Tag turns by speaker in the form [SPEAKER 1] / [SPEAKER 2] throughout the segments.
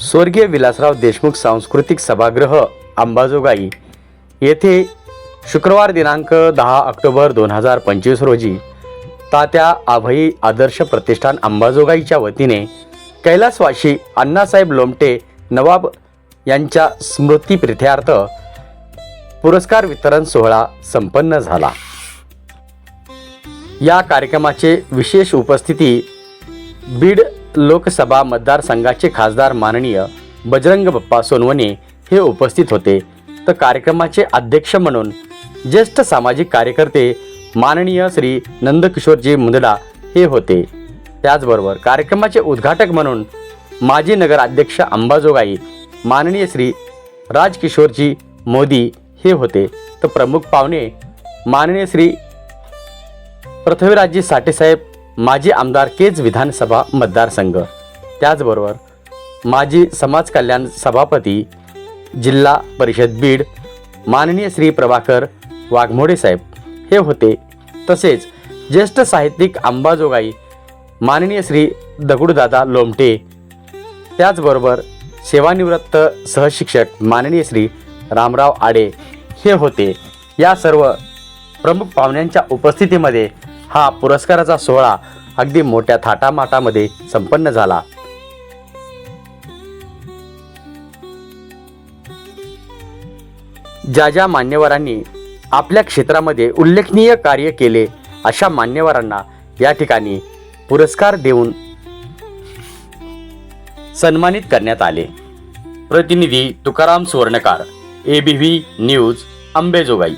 [SPEAKER 1] स्वर्गीय विलासराव देशमुख सांस्कृतिक सभागृह अंबाजोगाई येथे शुक्रवार दिनांक दहा ऑक्टोबर दोन हजार पंचवीस रोजी तात्या आभई आदर्श प्रतिष्ठान अंबाजोगाईच्या वतीने कैलासवाशी अण्णासाहेब लोमटे नवाब यांच्या स्मृतीप्रिथ्यार्थ पुरस्कार वितरण सोहळा संपन्न झाला. या कार्यक्रमाचे विशेष उपस्थिती बीड लोकसभा मतदारसंघाचे खासदार माननीय बजरंग बप्पा सोनवणे हे उपस्थित होते. तर कार्यक्रमाचे अध्यक्ष म्हणून ज्येष्ठ सामाजिक कार्यकर्ते माननीय श्री नंदकिशोरजी मुंदडा हे होते. त्याचबरोबर कार्यक्रमाचे उद्घाटक म्हणून माजी नगराध्यक्ष अंबाजोगाई माननीय श्री राजकिशोरजी मोदी हे होते. तर प्रमुख पाहुणे माननीय श्री पृथ्वीराजजी साठेसाहेब माजी आमदार केज विधानसभा मतदारसंघ. त्याचबरोबर माजी समाज कल्याण सभापती जिल्हा परिषद बीड माननीय श्री प्रभाकर वाघमोडे साहेब हे होते. तसेच ज्येष्ठ साहित्यिक अंबाजोगाई माननीय श्री दगडूदादा लोमटे त्याचबरोबर सेवानिवृत्त सहशिक्षक माननीय श्री रामराव आडे हे होते. या सर्व प्रमुख पाहुण्यांच्या उपस्थितीमध्ये हा पुरस्काराचा सोहळा अगदी मोठ्या थाटामाटामध्ये संपन्न झाला. ज्या ज्या मान्यवरांनी आपल्या क्षेत्रामध्ये उल्लेखनीय कार्य केले अशा मान्यवरांना या ठिकाणी पुरस्कार देऊन सन्मानित करण्यात आले. प्रतिनिधी तुकाराम सुवर्णकार एबीव्ही न्यूज अंबेजोगाई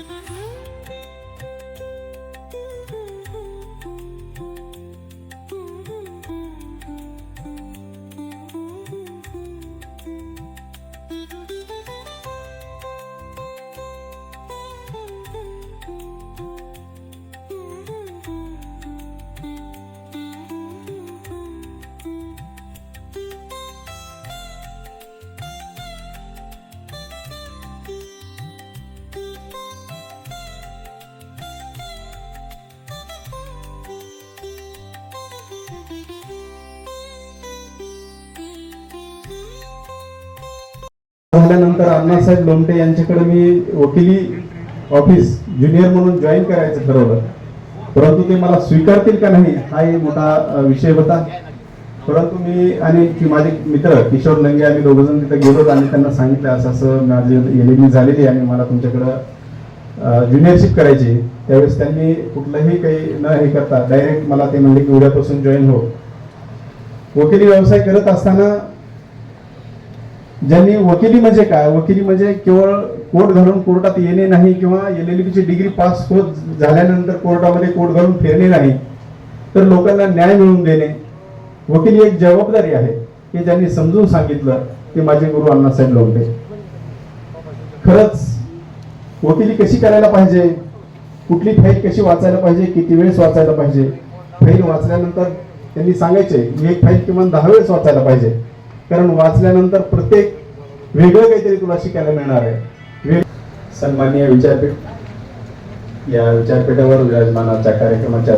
[SPEAKER 2] झाल्यानंतर अण्णासाहेब लोमटे यांच्याकडे मी वकिली ऑफिस ज्युनियर म्हणून जॉईन करायचं ठरवलं. परंतु ते मला स्वीकारतील का नाही हाही मोठा विषय होता. परंतु मी आणि माझे मित्र किशोर लंगे आम्ही दोघ जण तिथे गेलो आणि त्यांना सांगितलं असं असं माझी एलिमी झालेली आणि मला तुमच्याकडं ज्युनियरशिप करायची त्यावेळेस त्यांनी कुठलंही काही न हे करता डायरेक्ट मला ते म्हणले की उद्यापासून जॉईन हो. वकिली व्यवसाय करत असताना ज्यांनी वकिली म्हणजे काय? वकिली म्हणजे केवळ कोर्ट घालून कोर्टात येणे नाही किंवा एल एल ची डिग्री पास होत झाल्यानंतर कोर्टामध्ये कोर्ट घालून फिरणे नाही तर लोकांना न्याय मिळवून देणे. वकिली एक जबाबदारी आहे हे ज्यांनी समजून सांगितलं ते माझे गुरु अण्णासाहेब लोंढे. खरंच वकिली कशी करायला पाहिजे? कुठली फाईल कशी वाचायला पाहिजे? किती वेळेस वाचायला पाहिजे? फाईल वाचल्यानंतर त्यांनी सांगायचे एक फाईल किमान दहा वेळेस वाचायला पाहिजे. कारण वाचल्यानंतर प्रत्येक वेगळं काहीतरी तुला शिकायला मिळणार आहे. सन्माननीय विचारपीठ या विचारपीठावर विराजमानाच्या कार्यक्रमाच्या